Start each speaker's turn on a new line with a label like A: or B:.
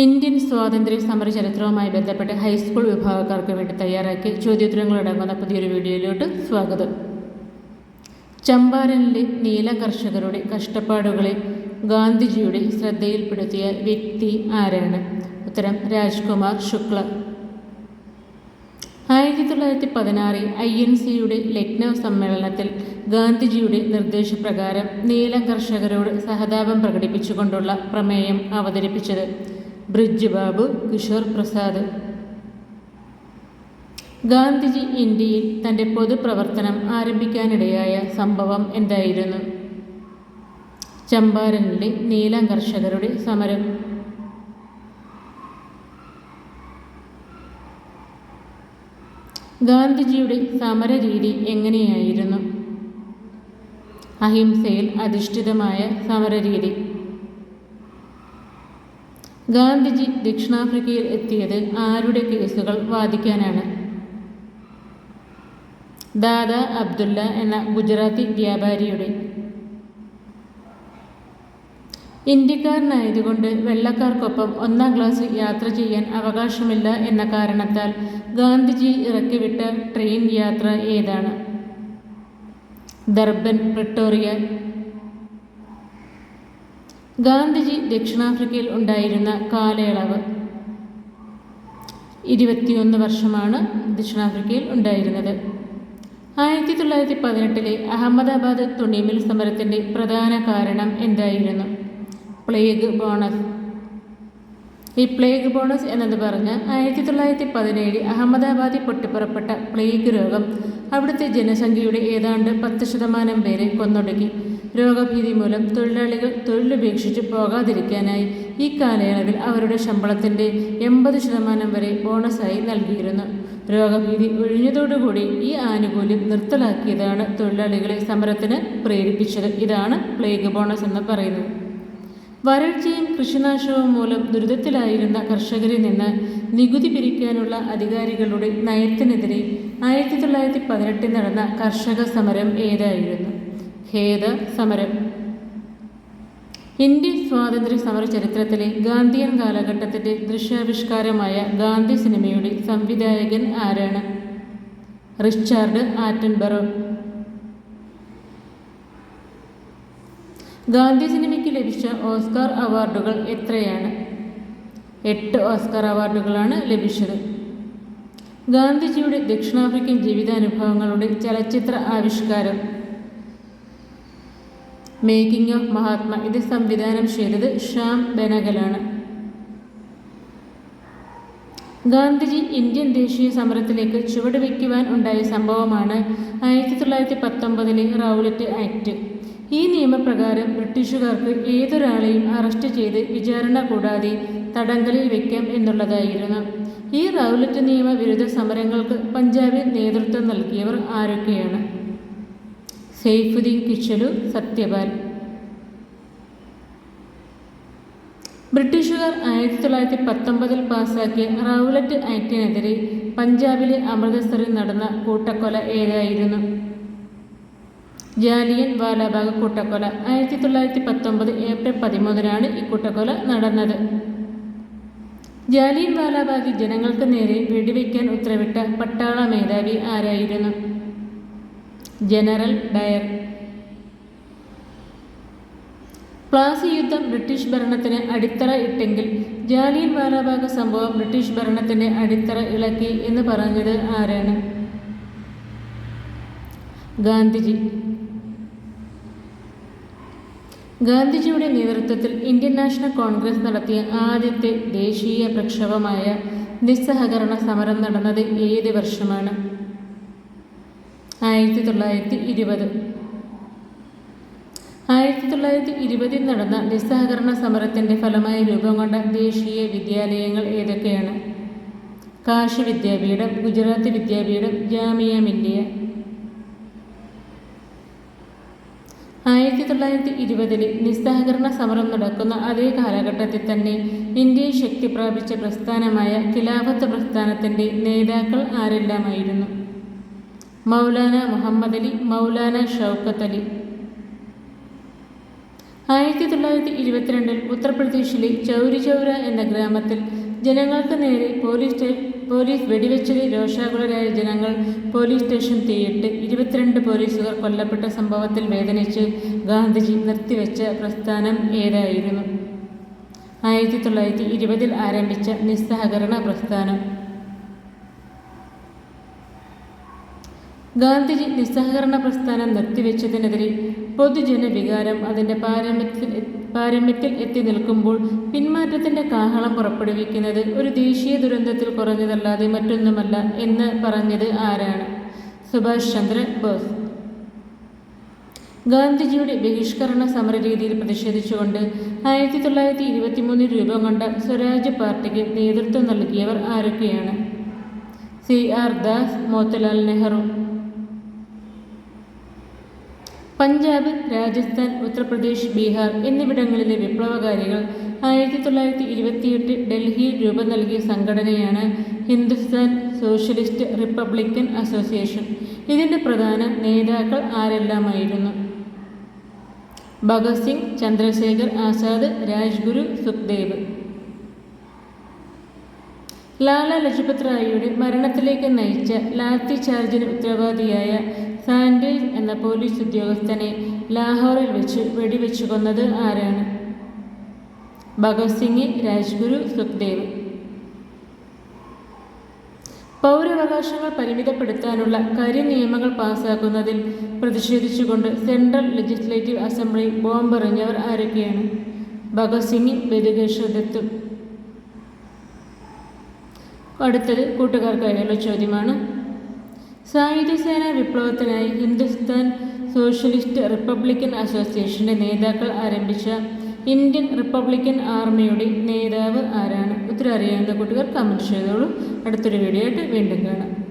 A: Indian സ്വാതന്ത്ര്യ സമര ചരിത്രവുമായി ബന്ധപ്പെട്ട് ഹൈസ്കൂൾ വിഭാഗക്കാർക്ക് വേണ്ടി തയ്യാറാക്കിയ ചോദ്യോത്തരങ്ങളടങ്ങുന്ന പുതിയൊരു വീഡിയോയിലോട്ട് സ്വാഗതം. ചമ്പാരനിലെ നീല കർഷകരുടെ കഷ്ടപ്പാടുകളെ ഗാന്ധിജിയുടെ ശ്രദ്ധയിൽപ്പെടുത്തിയ വ്യക്തി ആരാണ്? ഉത്തരം രാജ്കുമാർ ശുക്ല. ആയിരത്തി തൊള്ളായിരത്തി പതിനാറിൽ ഐ എൻ സിയുടെ ലക്നൗ സമ്മേളനത്തിൽ ഗാന്ധിജിയുടെ നിർദ്ദേശപ്രകാരം നീല കർഷകരോട് സഹതാപം പ്രകടിപ്പിച്ചുകൊണ്ടുള്ള പ്രമേയം അവതരിപ്പിച്ചത് ബ്രിജ് ബാബു കിഷോർ പ്രസാദ്. ഗാന്ധിജി ഇന്ത്യയിൽ തന്റെ പൊതുപ്രവർത്തനം ആരംഭിക്കാനിടയായ സംഭവം എന്തായിരുന്നു? ചമ്പാരനിലെ നീലം കർഷകരുടെ സമരം. ഗാന്ധിജിയുടെ സമരരീതി എങ്ങനെയായിരുന്നു? അഹിംസയിൽ അധിഷ്ഠിതമായ സമരരീതി. ഗാന്ധിജി ദക്ഷിണാഫ്രിക്കയിൽ എത്തിയത് ആരുടെ കേസുകൾ വാദിക്കാനാണ്? ദാദ അബ്ദുല്ല എന്ന ഗുജറാത്തി വ്യാപാരിയുടെ. ഇന്ത്യക്കാരനായതുകൊണ്ട് വെള്ളക്കാർക്കൊപ്പം ഒന്നാം ക്ലാസ്സിൽ യാത്ര ചെയ്യാൻ അവകാശമില്ല എന്ന കാരണത്താൽ ഗാന്ധിജി ഇറക്കിവിട്ട ട്രെയിൻ യാത്ര ഏതാണ്? ദർബൻ പ്രിട്ടോറിയ ഗാന്ധിജി ദക്ഷിണാഫ്രിക്കയിൽ ഉണ്ടായിരുന്ന കാലയളവ് ഇരുപത്തിയൊന്ന് വർഷമാണ് ദക്ഷിണാഫ്രിക്കയിൽ ഉണ്ടായിരുന്നത്. ആയിരത്തി തൊള്ളായിരത്തി പതിനെട്ടിലെ അഹമ്മദാബാദ് തുണിമിൽ സമരത്തിന്റെ പ്രധാന കാരണം എന്തായിരുന്നു? പ്ലേഗ് ബോണസ് ഈ പ്ലേഗ് ബോണസ് എന്നത് പറഞ്ഞ് ആയിരത്തി തൊള്ളായിരത്തി പതിനേഴ് അഹമ്മദാബാദിൽ പൊട്ടിപ്പുറപ്പെട്ട പ്ലേഗ് രോഗം അവിടുത്തെ ജനസംഖ്യയുടെ ഏതാണ്ട് പത്ത് ശതമാനം പേരെ കൊന്നൊടുക്കി. രോഗഭീതി മൂലം തൊഴിലാളികൾ തൊഴിലുപേക്ഷിച്ച് പോകാതിരിക്കാനായി ഈ കാലയളവിൽ അവരുടെ ശമ്പളത്തിന്റെ എൺപത് ശതമാനം വരെ ബോണസായി നൽകിയിരുന്നു. രോഗഭീതി ഒഴിഞ്ഞതോടുകൂടി ഈ ആനുകൂല്യം നിർത്തലാക്കിയതാണ് തൊഴിലാളികളെ സമരത്തിന് പ്രേരിപ്പിച്ചത്. ഇതാണ് പ്ലേഗ് ബോണസ് എന്ന് പറയുന്നത്. വരൾച്ചയും കൃഷിനാശവും മൂലം ദുരിതത്തിലായിരുന്ന കർഷകരിൽ നിന്ന് നികുതി പിരിക്കാനുള്ള അധികാരികളുടെ നയത്തിനെതിരെ ആയിരത്തി തൊള്ളായിരത്തി പതിനെട്ടിൽ നടന്ന കർഷക സമരം ഏതായിരുന്നു? ഖേദ സമരം ഇന്ത്യൻ സ്വാതന്ത്ര്യ സമര ചരിത്രത്തിലെ ഗാന്ധിയൻ കാലഘട്ടത്തിന്റെ ദൃശ്യാവിഷ്കാരമായ ഗാന്ധി സിനിമയുടെ സംവിധായകൻ ആരാണ്? Richard Attenborough. ഗാന്ധി സിനിമയ്ക്ക് ലഭിച്ച ഓസ്കാർ അവാർഡുകൾ എത്രയാണ്? എട്ട് ഓസ്കാർ അവാർഡുകളാണ് ലഭിച്ചത്. ഗാന്ധിജിയുടെ ദക്ഷിണാഫ്രിക്കൻ ജീവിതാനുഭവങ്ങളുടെ ചലച്ചിത്ര ആവിഷ്കാരം മേക്കിംഗ് ഓഫ് മഹാത്മ. ഇത് സംവിധാനം ചെയ്തത് ഷ്യാം ബെനഗലാണ്. ഗാന്ധിജി ഇന്ത്യൻ ദേശീയ സമരത്തിലേക്ക് ചുവടുവെക്കുവാൻ ഉണ്ടായ സംഭവമാണ് ആയിരത്തി തൊള്ളായിരത്തി പത്തൊമ്പതിലെ റൗലറ്റ് ആക്ട്. ഈ നിയമപ്രകാരം ബ്രിട്ടീഷുകാർക്ക് ഏതൊരാളെയും അറസ്റ്റ് ചെയ്ത് വിചാരണ കൂടാതെ തടങ്കലിൽ വയ്ക്കാം എന്നുള്ളതായിരുന്നു. ഈ റൗലറ്റ് നിയമവിരുദ്ധ സമരങ്ങൾക്ക് പഞ്ചാബിൽ നേതൃത്വം നൽകിയവർ ആരൊക്കെയാണ്? സെയ്ഫുദ്ദീൻ കിച്ചലു സത്യപാൽ. ബ്രിട്ടീഷുകാർ ആയിരത്തി തൊള്ളായിരത്തി പത്തൊമ്പതിൽ പാസാക്കിയ റൗലറ്റ് ആക്ടിനെതിരെ പഞ്ചാബിലെ അമൃതസറിൽ നടന്ന കൂട്ടക്കൊല ഏതായിരുന്നു? ജാലിയൻ വാലാബാഗ് കൂട്ടക്കൊല. ആയിരത്തി തൊള്ളായിരത്തി പത്തൊമ്പത് ഏപ്രിൽ പതിമൂന്നിനാണ് ഈ കൂട്ടക്കൊല നടന്നത്. ജാലിയൻ വാലാബാഗ് ജനങ്ങൾക്ക് നേരെ വെടിവെക്കാൻ ഉത്തരവിട്ട പട്ടാള മേധാവി ആരായിരുന്നു? General Dyer. പ്ലാസി യുദ്ധം ബ്രിട്ടീഷ് ഭരണത്തിന് അടിത്തറ ഇട്ടെങ്കിൽ ജാലിയൻ വാലാബാഗ് സംഭവം ബ്രിട്ടീഷ് ഭരണത്തിന്റെ അടിത്തറ ഇളക്കി എന്ന് പറഞ്ഞത് ആരാണ്? ഗാന്ധിജി. ഗാന്ധിജിയുടെ നേതൃത്വത്തിൽ ഇന്ത്യൻ നാഷണൽ കോൺഗ്രസ് നടത്തിയ ആദ്യത്തെ ദേശീയ പ്രക്ഷോഭമായ നിസ്സഹകരണ സമരം നടന്നത് ഏത് വർഷമാണ്? ആയിരത്തി തൊള്ളായിരത്തി ഇരുപത് ആയിരത്തി തൊള്ളായിരത്തി ഇരുപതിൽ നടന്ന നിസ്സഹകരണ സമരത്തിന്റെ ഫലമായി രൂപം കൊണ്ട ദേശീയ വിദ്യാലയങ്ങൾ ഏതൊക്കെയാണ്? കാശി വിദ്യാപീഠം ഗുജറാത്ത് വിദ്യാപീഠം ജാമിയ മില്ലിയ ആയിരത്തി തൊള്ളായിരത്തി ഇരുപതിലെ നിസ്സഹകരണ സമരം നടക്കുന്ന അതേ കാലഘട്ടത്തിൽ തന്നെ ഇന്ത്യയിൽ ശക്തി പ്രാപിച്ച പ്രസ്ഥാനമായ ഖിലാഫത്ത് പ്രസ്ഥാനത്തിന്റെ നേതാക്കൾ ആരെല്ലാമായിരുന്നു? മൗലാന മുഹമ്മദ് അലി മൗലാന ഷൗക്കത്ത് അലി. ആയിരത്തി തൊള്ളായിരത്തി ഇരുപത്തിരണ്ടിൽ ഉത്തർപ്രദേശിലെ ചൗരി ചൗര എന്ന ഗ്രാമത്തിൽ ജനങ്ങൾക്ക് നേരെ പോലീസ് പോലീസ് വെടിവെച്ചതിൽ രോഷാകുലരായ ജനങ്ങൾ പോലീസ് സ്റ്റേഷൻ തീയിട്ട് ഇരുപത്തിരണ്ട് പോലീസുകാർ കൊല്ലപ്പെട്ട സംഭവത്തിൽ വേദനിച്ച് ഗാന്ധിജി നിർത്തിവെച്ച പ്രസ്ഥാനം ഏതായിരുന്നു? ആയിരത്തി തൊള്ളായിരത്തി ഇരുപതിൽ ആരംഭിച്ച നിസ്സഹകരണ പ്രസ്ഥാനം. ഗാന്ധിജി നിസ്സഹകരണ പ്രസ്ഥാനം നിർത്തിവെച്ചതിനെതിരെ പൊതുജന വികാരം അതിന്റെ പാരമ്യത്തിൽ പാരമ്യത്തിൽ എത്തി നിൽക്കുമ്പോൾ പിന്മാറ്റത്തിന്റെ കാഹളം പുറപ്പെടുവിക്കുന്നത് ഒരു ദേശീയ ദുരന്തത്തിൽ കുറഞ്ഞതല്ലാതെ മറ്റൊന്നുമല്ല എന്ന് പറഞ്ഞത് ആരാണ്? സുഭാഷ് ചന്ദ്ര ബോസ്. ഗാന്ധിജിയുടെ ബഹിഷ്കരണ സമര രീതിയിൽ പ്രതിഷേധിച്ചുകൊണ്ട് ആയിരത്തി തൊള്ളായിരത്തി ഇരുപത്തി മൂന്നിൽ രൂപം കൊണ്ട സ്വരാജ് പാർട്ടിക്ക് നേതൃത്വം നൽകിയവർ ആരൊക്കെയാണ്? C R Das Motilal Nehru. Punjab Rajasthan Uttar Pradesh Bihar എന്നിവിടങ്ങളിലെ വിപ്ലവകാരികൾ ആയിരത്തി തൊള്ളായിരത്തി ഇരുപത്തിയെട്ട് ഡൽഹിയിൽ രൂപം നൽകിയ സംഘടനയാണ് ഹിന്ദുസ്ഥാൻ സോഷ്യലിസ്റ്റ് റിപ്പബ്ലിക്കൻ അസോസിയേഷൻ. ഇതിന്റെ പ്രധാന നേതാക്കൾ ആരെല്ലാമായിരുന്നു? ഭഗത് സിംഗ് ചന്ദ്രശേഖർ ആസാദ് രാജ്ഗുരു സുഖ്ദേവ്. ലാല ലജ്പത് റായിയുടെ മരണത്തിലേക്ക് നയിച്ച ലാത്തി ചാർജിന് ഉത്തരവാദിയായ സാൻഡേജ് എന്ന പോലീസ് ഉദ്യോഗസ്ഥനെ ലാഹോറിൽ വെച്ച് വെടിവെച്ചു കൊന്നത് ആരാണ്? ഭഗത് സിംഗ് രാജ്ഗുരു സുഖ്ദേവ്. പൗരാവകാശങ്ങൾ പരിമിതപ്പെടുത്താനുള്ള കരിനിയമങ്ങൾ പാസാക്കുന്നതിൽ പ്രതിഷേധിച്ചുകൊണ്ട് സെൻട്രൽ ലെജിസ്ലേറ്റീവ് അസംബ്ലി ബോംബെറിഞ്ഞവർ ആരൊക്കെയാണ്? ഭഗത് സിംഗ് ബദുകേശ്വർ ദത്തും അടുത്തത് കൂട്ടുകാർക്കായുള്ള ചോദ്യമാണ്. സായുധസേന വിപ്ലവത്തിനായി ഹിന്ദുസ്ഥാൻ സോഷ്യലിസ്റ്റ് റിപ്പബ്ലിക്കൻ അസോസിയേഷന്റെ നേതാക്കൾ ആരംഭിച്ച ഇന്ത്യൻ റിപ്പബ്ലിക്കൻ ആർമിയുടെ നേതാവ് ആരാണ്? ഉത്തരം അറിയാവുന്ന കൂട്ടുകാർ കമന്റ് ചെയ്തോളൂ. അടുത്തൊരു വീഡിയോ ആയിട്ട് വീണ്ടും കാണാം.